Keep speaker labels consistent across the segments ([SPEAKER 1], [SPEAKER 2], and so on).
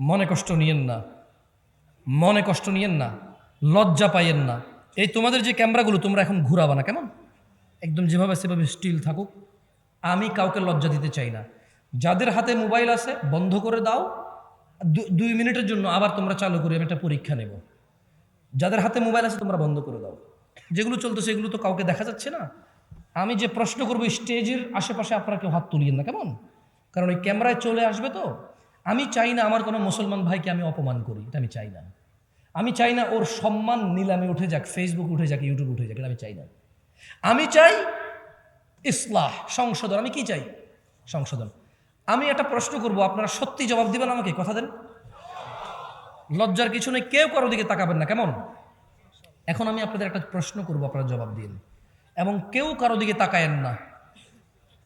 [SPEAKER 1] মনে কষ্ট নিয়েন না। মনে কষ্ট নিয়েন না। লজ্জা পাইয়েন না। এই তোমাদের যে ক্যামেরাগুলো, তোমরা এখন ঘুরাবা না কেমন? একদম যেভাবে সেভাবে স্টিল থাকুক। আমি কাউকে লজ্জা দিতে চাই না। যাদের হাতে মোবাইল আছে, বন্ধ করে দাও। দুই মিনিটের জন্য আবার তোমরা চালু করে, আমি একটা পরীক্ষা নেব। যাদের হাতে মোবাইল আছে, তোমরা বন্ধ করে দাও। যেগুলো চলতেছে সেগুলো তো কাউকে দেখা যাচ্ছে না। আমি যে প্রশ্ন করব স্টেজের আশেপাশে আপনারা কেউ হাত তুলিয়েন না, কেমন? কারণ ওই ক্যামেরায় চলে আসবে তো। আমি চাই না আমার কোনো মুসলমান ভাইকে আমি অপমান করি, এটা আমি চাই না। আমি চাই না ওর সম্মান নিলামে উঠে যাক ফেসবুক উঠে যাক ইউটিউব উঠে যাক, এটা আমি চাই না। আমি চাই ইসলাহ, সংশোধন। আমি কি চাই? সংশোধন। আমি একটা প্রশ্ন করব, আপনারা সত্যি জবাব দিবেন আমাকে, কথা দেন। লজ্জার কিছু নেই, কেউ কারও দিকে তাকাবেন না, কেমন? এখন আমি আপনাদের একটা প্রশ্ন করব, আপনারা জবাব দিন। এবং কেউ কারও দিকে তাকায়েন না।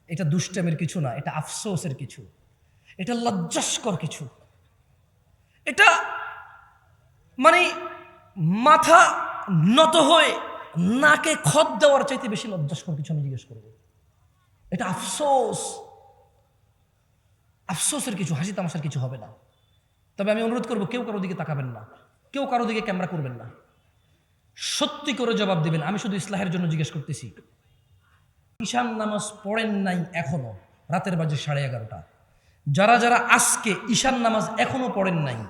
[SPEAKER 1] এটা দুষ্টামের কিছু না, এটা আফসোসের কিছু। এটা লজ্জাস্কর কিছু। এটা মানে মাথা নত হয়ে নাকে খত দেওয়ার চাইতে বেশি লজ্জাস্কর কিছু আমি জিজ্ঞেস করব। এটা আফসোস। আফসোসের কিছু, হাসি তামাশার কিছু হবে না। তবে আমি অনুরোধ করব, কেউ কারও দিকে তাকাবেন না। কেউ কারও দিকে ক্যামেরা করবেন না। সত্যি করে জবাব দিবেন। আমি শুধু ইসলাহের জন্য জিজ্ঞেস করতেছি। ঈশান নামাজ পড়েন নাই এখনও। রাতের বাজে সাড়ে এগারোটা। যারা যারা আজকে ঈশান নামাজ এখনও পড়েন নাই,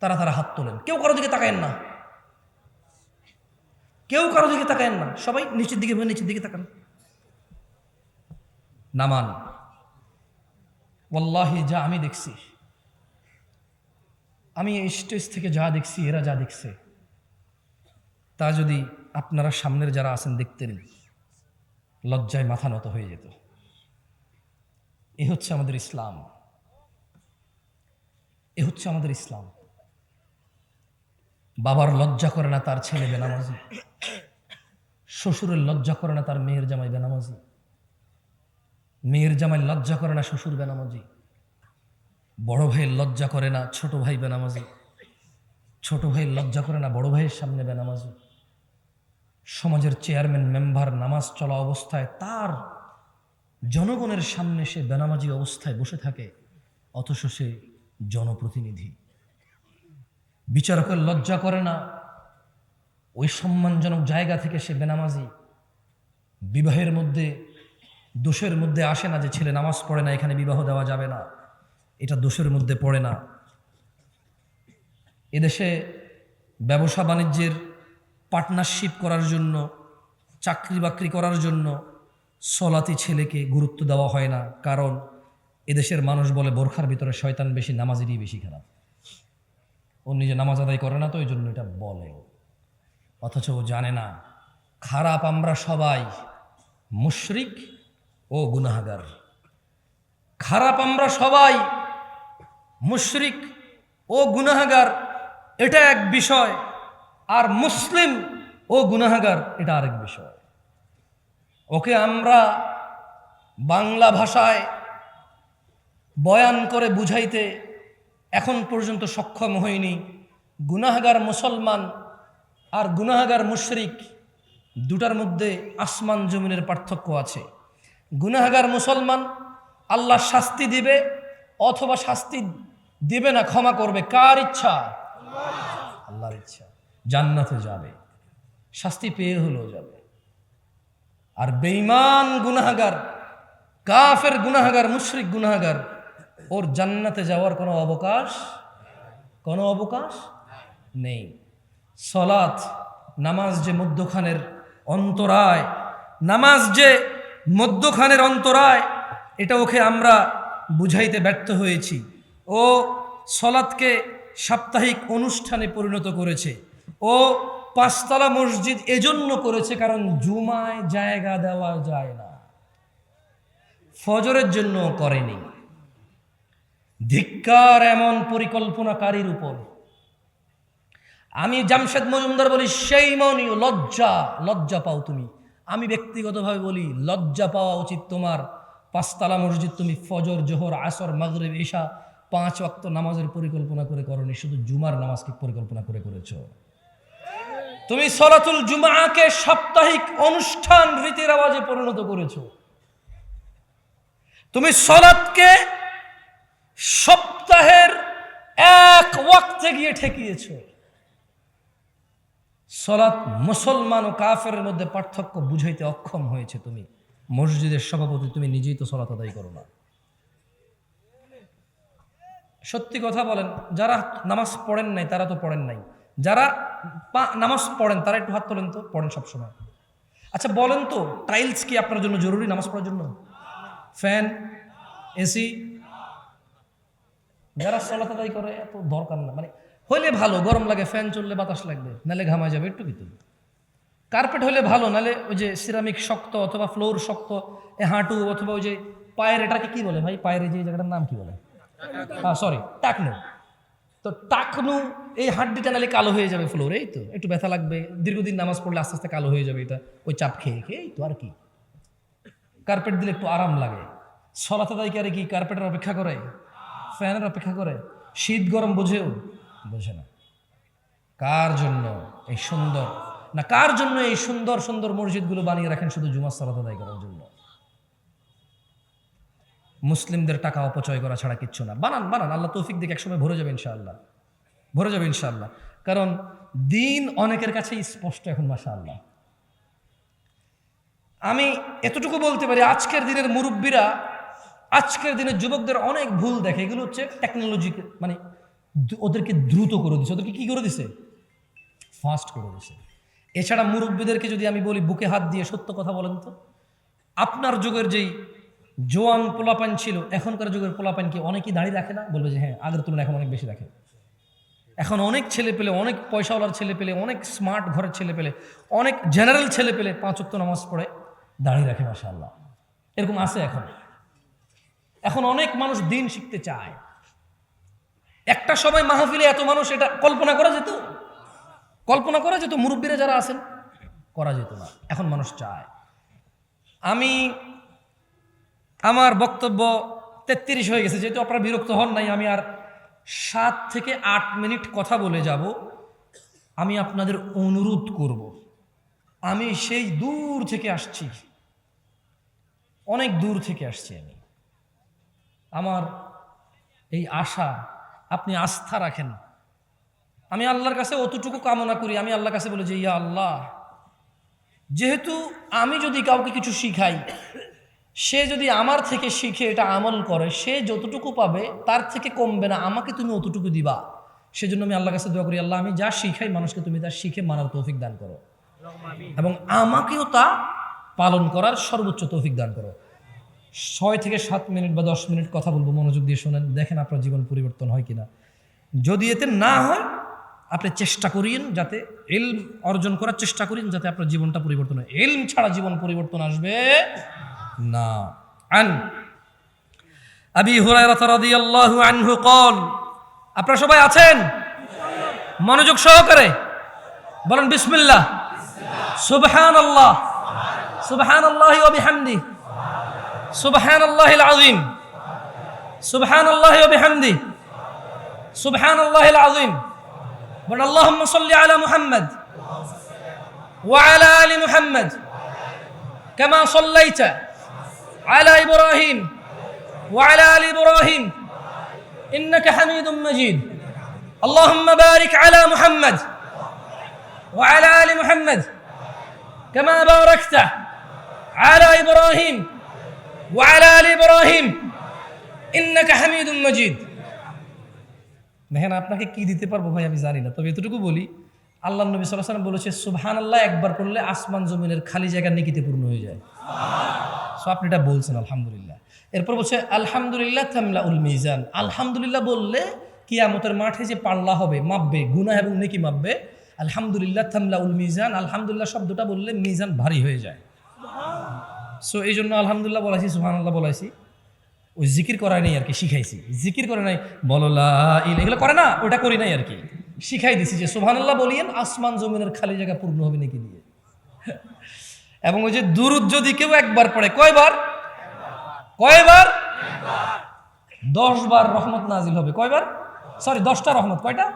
[SPEAKER 1] তারা তারা হাত তোলেন। কেউ কারও দিকে তাকায়েন না। কেউ কারও দিকে তাকায়েন না। সবাই নিচের দিকে নিচের দিকে তাকান। নামান। ওল্লাহি যা আমি দেখছি। আমি স্টেজ থেকে যা দেখছি, এরা যা দেখছে, তা যদি আপনারা সামনের যারা আছেন দেখতেন, লজ্জায় মাথা নত হয়ে যেত। এ হচ্ছে আমাদের ইসলাম। এ হচ্ছে আমাদের ইসলাম। বাবার লজ্জা করে না তার ছেলে বেনামাজি। শ্বশুরের লজ্জা করে না তার মেয়ের জামাই বেনামাজি। মেয়ের জামাই লজ্জা করে না শ্বশুর বেনামাজি। বড় ভাইয়ের লজ্জা করে না ছোট ভাই বেনামাজি। ছোট ভাইয়ের লজ্জা করে না বড় ভাইয়ের সামনে বেনামাজি। সমাজের চেয়ারম্যান, মেম্বার, নামাজ চলা অবস্থায় তার জনগণের সামনে সে বেনামাজি অবস্থায় বসে থাকে, অথচ সে জনপ্রতিনিধি। বিচারকের লজ্জা করে না, ওই সম্মানজনক জায়গা থেকে সে বেনামাজি। বিবাহের মধ্যে, দোষের মধ্যে আসে না যে ছেলে নামাজ পড়ে না, এখানে বিবাহ দেওয়া যাবে না। এটা দোষের মধ্যে পড়ে না। এদেশে ব্যবসা বাণিজ্যের পার্টনারশিপ করার জন্য চাকরি বাকরি করার জন্য সলাতি ছেলেকে গুরুত্ব দেওয়া হয় না, কারণ এদেশের মানুষ বলে বোরখার ভিতরে শয়তান বেশি, নামাজেরই বেশি খারাপ। ও নিজে নামাজ আদায় করে না তো ওই জন্য এটা বলে। অথচ ও জানে না, খারাপ আমরা সবাই, মুশরিক ও গুনাহাগার। খারাপ আমরা সবাই, মুশরিক ও গুনাহাগার, এটা এক বিষয়, আর মুসলিম ও গুনাহাগার, এটা আরেক বিষয়। ওকে আমরা বাংলা ভাষায় বয়ান করে বুঝাইতে এখন পর্যন্ত সক্ষম হইনি। গুনাহাগার মুসলমান আর গুনাহাগার মুশরিক দুটার মধ্যে আসমান জমিনের পার্থক্য আছে। গুনাহাগার মুসলমান আল্লাহ শাস্তি দিবে অথবা শাস্তি দিবে না, ক্ষমা করবে। কার ইচ্ছা? আল্লাহর ইচ্ছা। জান্নাতে যাবে। শাস্তি পেয়ে হলেও যাবে। আর বেঈমান গুনাহাগার, কাফের গুনাহাগার, মুশরিক গুনাহাগার, ওর জান্নাতে যাওয়ার কোনো অবকাশ কোনো অবকাশ নেই। সলাৎ, নামাজ যে মধ্যখানের অন্তরায়, নামাজ যে মধ্যখানের অন্তরায়, এটা ওকে আমরা বুঝাইতে ব্যর্থ হয়েছি। ও সলাৎকে সাপ্তাহিক অনুষ্ঠানে পরিণত করেছে। ও পাঁচতলা মসজিদ এজন্য করেছে কারণ জুমায় জায়গা দেওয়া যায় না। ফজরের জন্য করেনি। ধিক্কার এমন পরিকল্পনাকারীর উপর। আমি জামশেদ মজুমদার বলি, সেই মনীয় লজ্জা লজ্জা পাও তুমি। আমি ব্যক্তিগতভাবে বলি, লজ্জা পাওয়া উচিত তোমার। পাঁচতলা মসজিদ তুমি ফজর, জোহর, আসর, মাগরিব ঈশা পাঁচ ওয়াক্ত নামাজের পরিকল্পনা করে করনি, শুধু জুমার নামাজকে পরিকল্পনা করে করেছ। তুমি সলাতুল জুমাকে সাপ্তাহিক অনুষ্ঠান রীতির আওয়াজে পরিণত করেছ। তুমি সলাৎকে সপ্তাহের এক ওয়াক্তে গিয়ে ঠেকিয়েছ। সলাৎ মুসলমান ও কাফের মধ্যে পার্থক্য বুঝাইতে অক্ষম হয়েছে তুমি। মসজিদের সভাপতি তুমি নিজেই তো সলাৎ আদায় করো না। সত্যি কথা বলেন, যারা নামাজ পড়েন নাই, তারা তো পড়েন নাই। যারা নামাজ পড়েন, তারা একটু হাত তোলেন তো, পড়েন সবসময়। আচ্ছা বলেন তো টাইলস কি আপনার জন্য জরুরি নামাজ পড়ার জন্য? ফ্যান এসি যারা সলাত আদায় করে, এত দরকার না। মানে হইলে ভালো, গরম লাগে ফ্যান চললে বাতাস লাগবে, নালে ঘামা যাবে, একটু ভিতরে কার্পেট হলে ভালো, নালে ওই যে সিরামিক শক্ত অথবা ফ্লোর শক্ত, এ হাঁটু অথবা ওই যে পায়ের, এটাকে কি বলে ভাই? পায়ের যে জায়গাটার নাম কি বলে? হ্যাঁ সরি টাকনু। তো টাকনু এই হাড্ডিটা নালে কালো হয়ে যাবে ফ্লোর এই তো। একটু ব্যথা লাগবে, দীর্ঘদিন নামাজ পড়লে আস্তে আস্তে কালো হয়ে যাবে এটা, ওই চাপ খেয়ে খেয়ে, এই তো আর কি। কার্পেট দিলে একটু আরাম লাগে। সলাতে দায় কি আর কি কার্পেটের অপেক্ষা করে? ফ্যানের অপেক্ষা করে। শীত গরম বোঝেও? বোঝে না। কার জন্য এই সুন্দর? না, কার জন্য এই সুন্দর সুন্দর মসজিদগুলো বানিয়ে রাখেন শুধু জুমার সালাত আদায় করার জন্য? মুসলিমদের টাকা অপচয় করা ছাড়া কিচ্ছু না। বানান বানান, আল্লাহ তৌফিক দিকে, একসময় ভরে যাবে ইনশাআল্লাহ। ভরে যাবে ইনশাল্লাহ কারণ দিন অনেকের কাছেই স্পষ্ট এখন মাসা আল্লাহ আমি এতটুকু বলতে পারি, আজকের দিনের মুরব্বীরা, আজকের দিনের যুবকদের অনেক ভুল দেখে। এগুলো হচ্ছে টেকনোলজি মানে ওদেরকে দ্রুত করে দিছে। ওদেরকে কি করে দিছে? ফাস্ট করে দিছে। এছাড়া মুরব্বীদেরকে যদি আমি বলি, বুকে হাত দিয়ে সত্য কথা বলেন তো। আপনার যুগের যেই জোয়ান পোলাপান ছিল, এখনকার যুগের পোলাপান কি অনেকেই দাঁড়িয়ে রাখে না? বলবে যে হ্যাঁ আগের তুলনায় এখন অনেক বেশি রাখে এখন অনেক ছেলে পেলে, অনেক পয়সাওয়ালার ছেলে পেলে, অনেক স্মার্ট ঘরের ছেলে পেলে, অনেক জেনারেল ছেলে পেলে পাঁচ নামাজ পড়ে, দাঁড়িয়ে রাখে মাশাআল্লাহ। এরকম আছে এখন। এখন অনেক মানুষ দিন শিখতে চায়। একটা সময় মাহফিলে এত মানুষ, এটা কল্পনা করা যেত? কল্পনা করা যেত? মুরব্বীরা যারা আছেন, করা যেত না। এখন মানুষ চায়। আমি, আমার বক্তব্য তেত্রিশ হয়ে গেছে, যেহেতু আপনারা বিরক্ত হন নাই, আমি আর সাত থেকে আট মিনিট কথা বলে যাব। আমি আপনাদের অনুরোধ করব। আমি সেই দূর থেকে আসছি। অনেক দূর থেকে আসছি আমি। আমার এই আশা, আপনি আস্থা রাখেন। আমি আল্লাহর কাছে অতটুকু কামনা করি। আমি আল্লাহর কাছে বলি যে, ইয়া আল্লাহ, যেহেতু আমি যদি কাউকে কিছু শিখাই সে যদি আমার থেকে শিখে এটা আমল করে, সে যতটুকু পাবে তার থেকে কমবে না, আমাকে তুমি অতটুকু দিবা। সেজন্য আমি আল্লাহর কাছে দোয়া করি, আল্লাহ আমি যা শিখাই মানুষকে তুমি তা শিখে মানার তৌফিক দান করো। এবং আমাকেও তা পালন করার সর্বোচ্চ তৌফিক দান করো। ছয় থেকে সাত মিনিট বা দশ মিনিট কথা বলব, মনোযোগ দিয়ে শোনেন, দেখেন আপনার জীবন পরিবর্তন হয় কিনা। যদি এতে না হয়, আপনি চেষ্টা করিয়েন যাতে এলম অর্জন করার চেষ্টা করিন যাতে আপনার জীবনটা পরিবর্তন হয়। এলম ছাড়া জীবন পরিবর্তন আসবে না। আন। আবি হুরায়রা রাদিয়াল্লাহু আনহু কল আপনারা সবাই আছেন? মনোযোগ সহকারে বলেন, বিসমিল্লাহ। সুবহানাল্লাহ। সুবহানাল্লাহি ওয়া বিহামদি। সুবহানাল্লাহিল আযীম। সুবহানাল্লাহি ওয়া বিহামদি। সুবহানাল্লাহিল আযীম। বলেন, আল্লাহুম্মা সাল্লি আলা মুহাম্মদ ওয়া আলা আলি মুহাম্মদ। কামা সাল্লাইতা على ابراهيم وعلى ال ابراهيم انك حميد مجيد اللهم بارك على محمد وعلى ال محمد كما باركت على ابراهيم وعلى ال ابراهيم انك حميد مجيد দেখেন আপনাকে কি দিতে পারবো ভাই আমি জানি না তবে এতটুকু বলি আল্লাহ নবী সাল্লাহ সাল্লাম বলেছে সুবহান আল্লাহ একবার পড়লে আসমান জমিনের খালি জায়গা নিকিতে পূর্ণ হয়ে যায় সো আপনি এটা বলছেন, আলহামদুলিল্লাহ। এরপর বলছে, আলহামদুলিল্লাহ থামলা উল মিজান। আলহামদুলিল্লাহ বললে কিয়ামতের মাঠে যে পাল্লা হবে, মাপবে, গুনাহ এবং নেকি মাপবে, আলহামদুলিল্লাহ থামলা উল মিজান। আলহামদুলিল্লাহ শব্দটা বললে মিজান ভারী হয়ে যায়। সো এই জন্য আলহামদুলিল্লাহ বলাইছি সুহান আল্লাহ বলাইছি। ওই জিকির করাই নাই আর কি, শিখাইছি। জিকির করে নাই বললা ইল এগুলো করে না, ওটা করি নাই আর কি। শিখাই দিছি যে, সুবহানাল্লাহ বলিয়েন, আসমান জমিনের খালি জায়গা পূর্ণ হবে নাকি দিয়ে। এবং ওই যে দুরুদ যদি কেউ একবার পড়ে, কয়বার? কয়বার? দশ বার রহমত নাজিল হবে। কয়বার? সরি, দশটা রহমত। কয়টা?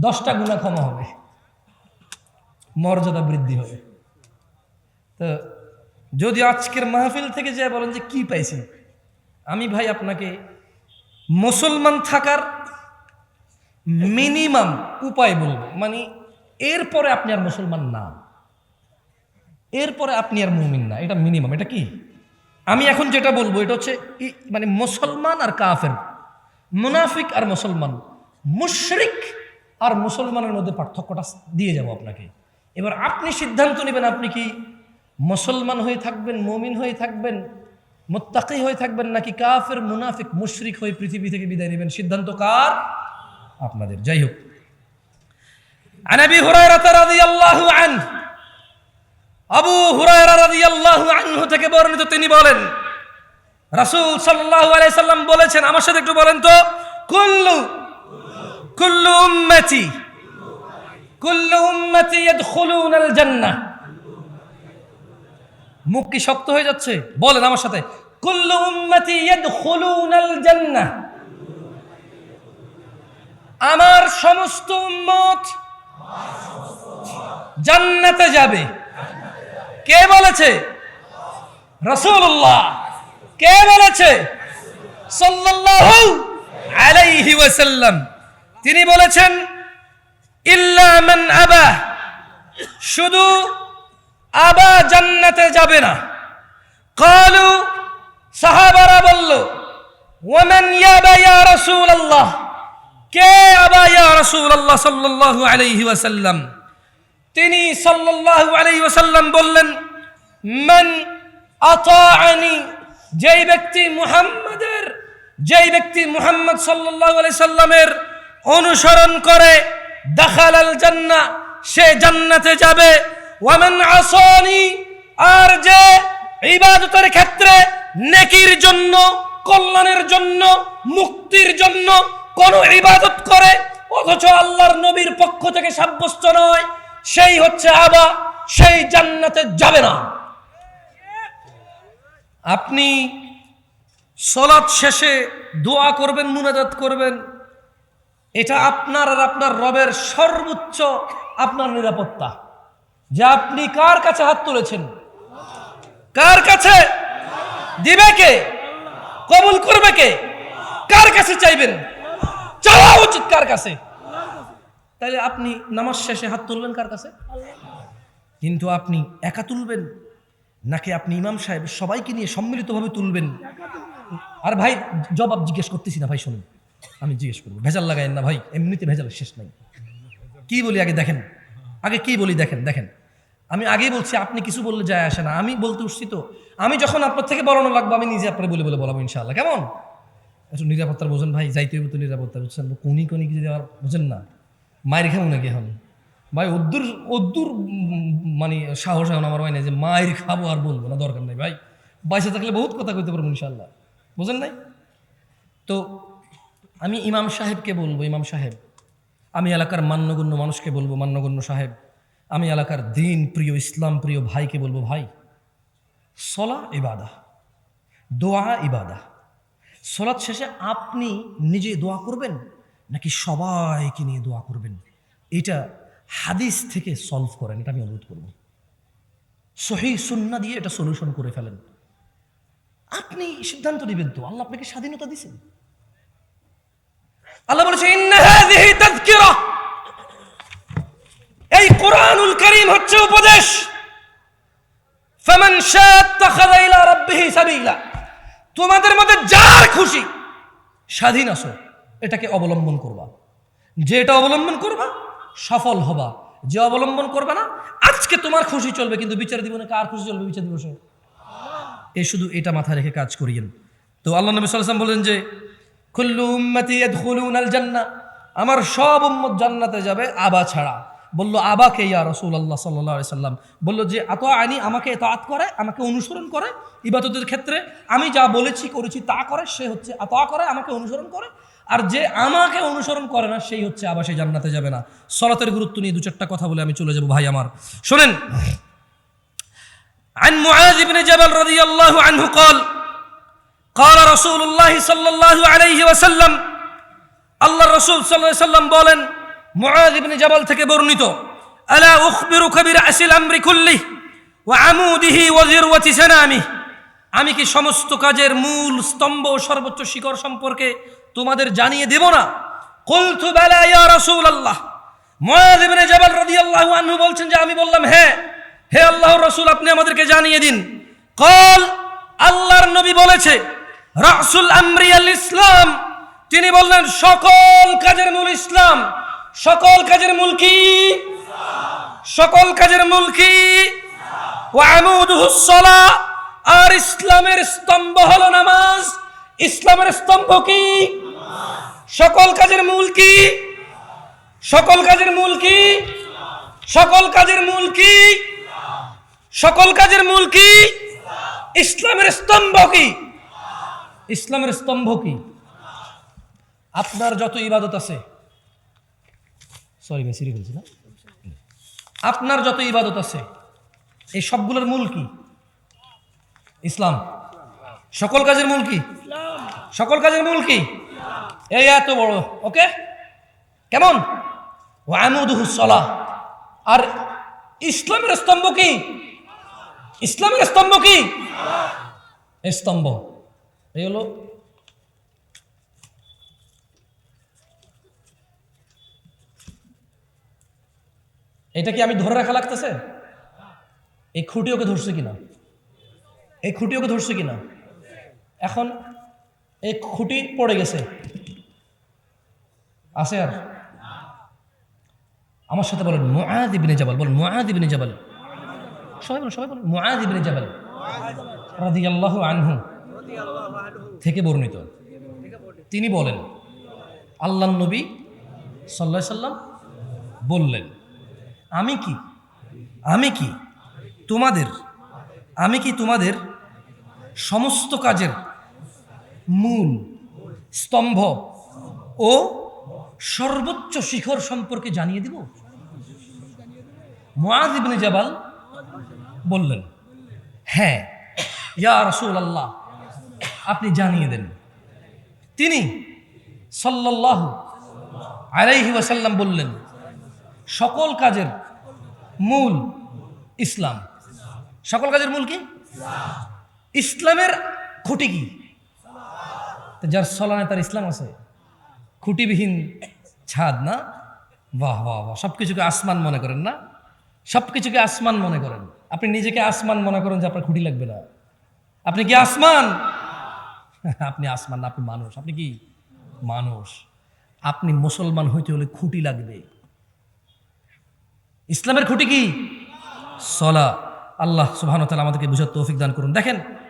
[SPEAKER 1] দশটা গুণা ক্ষমা হবে। মর্যাদা বৃদ্ধি হবে। তো যদি আজকের মাহফিল থেকে যে বলেন যে কি পাইছেন? আমি ভাই আপনাকে মুসলমান থাকার মিনিমাম উপায় বলব। মানে এরপরে আপনি আর মুসলমান না। এরপরে আপনি আর মুমিন না, এটা মিনিমাম এটা কি? আমি এখন যেটা বলব, এটা হচ্ছে মানে মুসলমান আর কাফের, মুনাফিক আর মুসলমান, মুশরিক আর মুসলমানের মধ্যে পার্থক্যটা দিয়ে যাব আপনাকে। এবার আপনি সিদ্ধান্ত নেবেন, আপনি কি মুসলমান হয়ে থাকবেন, মমিন হয়ে থাকবেন, মোত্তাকি হয়ে থাকবেন, নাকি কাফের, মুনাফিক, মুশরিক হয়ে পৃথিবী থেকে বিদায় নেবেন? সিদ্ধান্ত কার? আপনাদের। যাই হোক। আনাবি আবু আনহু থেকে বর্ণিত তিনি বলেন, রাসূল সাল্লাল্লাহু আলাইহি সাল্লাম বলেছেন, আমার সাথে একটু বলেন তো, কুল্লু কুল্লু উম্মতি কুল্লু উম্মতি ইয়াদখুলুনাল জান্নাহ। মুখ কি শক্ত হয়ে যাচ্ছে? বলেন আমার সাথে, কুল্লু উম্মতি ইয়াদখুলুনাল জান্নাহ। আমার সমস্ত উম্মত জান্নাতে যাবে। কে বলেছে? রসুল্লাহ কে বলেছে? ওয়াসাল্লাম। তিনি বলেছেন, ইল্লা আবা শুধু আবা জান্নাতে যাবে না। কালু, সাহাবারা বলল, ওয়ামান ইয়াবা ইয়া রাসূলুল্লাহ কে আবা ইয়া রাসূলুল্লাহ সাল্লাল্লাহু আলাইহি ওয়াসাল্লাম? তিনি সাল্লাল্লাহু আলাইহি ওয়াসাল্লাম বললেন, মান আতাআনি যেই ব্যক্তি মুহাম্মাদের, যেই ব্যক্তি মুহাম্মদ সাল্লাল্লাহু আলাইহি সাল্লামের অনুসরণ করে, দাখালাল জান্নাহ, সে জান্নাতে যাবে। ওয়ামান আসানি আর যে ইবাদতের ক্ষেত্রে নেকির জন্য, কল্যাণের জন্য, মুক্তির জন্য কোন ইবাদত করে, অথচ আল্লাহর নবীর পক্ষ থেকে সাব্যস্ত নয় সেই হচ্ছে আবা, সেই জান্নাতে যাবে না। আপনি সলাৎ শেষে দোয়া করবেন, মুনাজাত করবেন, এটা আপনার আর আপনার রবের সর্বোচ্চ আপনার নিরাপত্তা। যে আপনি কার কাছে হাত তুলেছেন? কার কাছে? দিবে কে? কবুল করবে কে? কার কাছে চাইবেন? চাওয়া উচিত কার কাছে? তাহলে আপনি নামাজ শেষে হাত তুলবেন কার কাছে? কিন্তু আপনি একা তুলবেন? নাকি আপনি ইমাম সাহেব সবাইকে নিয়ে সম্মিলিতভাবে তুলবেন? আর ভাই, জবাব জিজ্ঞেস করতেছি না, ভাই, শুনুন। আমি জিজ্ঞেস করব। ভেজাল লাগাইন না, ভাই। এমনিতে ভেজাল শেষ নাই। কি বলি আগে দেখেন? আগে কি বলি দেখেন? দেখেন। আমি আগেই বলছি, আপনি কিছু বললে যায় আসে না। আমি বলতে উঠছি তো, আমি যখন আপনার থেকে বলানো লাগবে, আমি নিজে আপনার বলে বলে বলাবো ইনশাআল্লাহ। কেমন? একটু নিরাপত্তার বোঝেন ভাই, যাইতে হইব তো নিরাপত্তা। বুঝছেন? কোনি কোনি কিছু দেওয়ার বোঝেন না। মায়ের খাব নাকি এখন? ভাই, অদ্দুর অদ্দুর মানে সাহস এখন আমার হয় না যে মায়ের খাব আর বলব, না দরকার নাই ভাই। বাইসে থাকলে বহুত কথা কইতে পারব ইনশাল্লাহ বুঝেন নাই? তো আমি ইমাম সাহেবকে বলব, ইমাম সাহেব। আমি এলাকার মান্যগণ্য মানুষকে বলব, মান্যগণ্য সাহেব। আমি এলাকার দিন প্রিয়, ইসলাম প্রিয় ভাইকে বলব, ভাই, সলা ইবাদা, দোয়া ইবাদা। সলাৎ শেষে আপনি নিজে দোয়া করবেন? নাকি সবাইকে নিয়ে দোয়া করবেন? এটা হাদিস থেকে সলভ করেন, এটা আমি অনুরোধ করব। সহি সুন্না দিয়ে এটা সলিউশন করে ফেলেন। আপনি সিদ্ধান্ত নেবেন তো, আল্লাহ আপনাকে স্বাধীনতা দিয়েছেন। আল্লাহ বলেছে এই কোরআনুল কারীম হচ্ছে উপদেশ। তোমাদের মধ্যে যার খুশি, স্বাধীন আসো এটাকে অবলম্বন করবা। যে এটা অবলম্বন করবা, সফল হবা। যে অবলম্বন করবে না, আজকে তোমার খুশি চলবে, কিন্তু বিচার দিবনে কার খুশি চলবে বিচার দিবসে? এ শুধু এটা মাথায় রেখে কাজ করিয়েন। তো আল্লাহ নবী সাল্লাম বলেন যে, কুল্লু উম্মতি ইয়াদখুলুনাল জান্নাহ আমার সব উম্মত জান্নাতে যাবে আবা ছাড়া। বলল, আবাকে ইয়া রসুল আল্লাহ সাল্লাহ সাল্লাম বলল যে এত আনি, আমাকে এতাত করে, আমাকে অনুসরণ করে ইবাদতের ক্ষেত্রে। আমি যা বলেছি, করেছি তা করে, সে হচ্ছে আত করে, আমাকে অনুসরণ করে আর যে আমাকে অনুসরণ করে না সেই হচ্ছে আবার সেই জান্নাতে যাবে না সলাতের গুরুত্ব নিয়ে দু চারটা কথা বলে আমি চলে যাব ভাই আমার শোনেন عن معاذ بن جبل رضي الله عنه قال قال رسول الله صلى الله عليه وسلم আল্লাহ রসুল সাল্লাহ সাল্লাম বলেন মুআদ ইবনে জাবাল থেকে বর্ণিত আলা উখবিরুকা বিরাসিল আমরি কুল্লি ওয়া আমুদিহি ওয়া যিরওয়াতি সানামি আমি কি সমস্ত কাজের মূল স্তম্ভ ও সর্বোচ্চ শিখর সম্পর্কে তোমাদের জানিয়ে দেব না। কুলতু বালা ইয়া রাসূলুল্লাহ। মুআয ইবনে জাবাল রাদিয়াল্লাহু আনহু বলছেন যে আমি বললাম হ্যাঁ হে আল্লাহর রাসূল, আপনি আমাদেরকে জানিয়ে দিন। কল, আল্লাহর নবী বলেছে, রাসূল আমরি আল ইসলাম। তিনি বললেন, সকল কাজের মূল ইসলাম। সকল কাজের মূল কি? সকল কাজের মূল কি? ওয়ামুদুহুস আর ইসলামের স্তম্ভ হলো নামাজ। ইসলামের স্তম্ভ কি? সকল কাজের মূল কি? সকল কাজের মূল কি? সকল কাজের মূল কি? সকল কাজের মূল কি? ইসলামের স্তম্ভ কি? ইসলামের স্তম্ভ কি? আপনার যত ইবাদত আছে সরি ভাই সিরি বলছি না। আপনার যত ইবাদত আছে এই সবগুলোর মূল কি? ইসলাম। সকল কাজের মূল কি? সকল কাজের মূল কি? এই এত বড়, ওকে? কেমন? ওয়ামুদুহুসলা আর ইসলামের স্তম্ভ কি? ইসলামের স্তম্ভ কি? স্তম্ভ। এই হলো এটা কি আমি ধরে রাখা লাগতেছে? এই খুঁটি ওকে ধরছে কিনা? এই খুঁটি ওকে ধরছে কিনা? এখন এই খুঁটি পড়ে গেছে। আছে আর আমার সাথে বলেন মুআদ ইবনে জাবাল বল মুআদ ইবনে জাবাল। সবাই বলেন সবাই বলেন মুআদ ইবনে জাবাল রাদিয়াল্লাহু আনহু থেকে বর্ণিত। তিনি বলেন আল্লাহ নবী সাল্লাহ সাল্লাম বললেন, আমি কি আমি কি তোমাদের, আমি কি তোমাদের সমস্ত কাজের মূল স্তম্ভ ও সর্বোচ্চ শিখর সম্পর্কে জানিয়ে দিব? মুআজ ইবনে জাবাল বললেন হ্যাঁ ইয়া রাসূল আল্লাহ আপনি জানিয়ে দেন। তিনি সাল্লাল্লাহু আলাইহি ওয়াসাল্লাম বললেন, সকল কাজের মূল ইসলাম। সকল কাজের মূল কি? ইসলামের খুঁটি কি? যার সলানে তার ইসলাম আছে। খুঁটিবিহীন ছাদ না? বাহ বাহ বাহ। সব কিছুকে আসমান মনে করেন না? সব কিছুকে আসমান মনে করেন। আপনি নিজেকে আসমান মনে করেন যে আপনার খুঁটি লাগবে না। আপনি কি আসমান? আপনি আসমান না, আপনি মানুষ। আপনি কি মানুষ? আপনি মুসলমান হইতে হলে খুঁটি লাগবে। ইসলামের খুঁটি কি? সলা। আল্লাহ ওয়া আমাদেরকে বুঝার তৌফিক দান করুন। দেখেন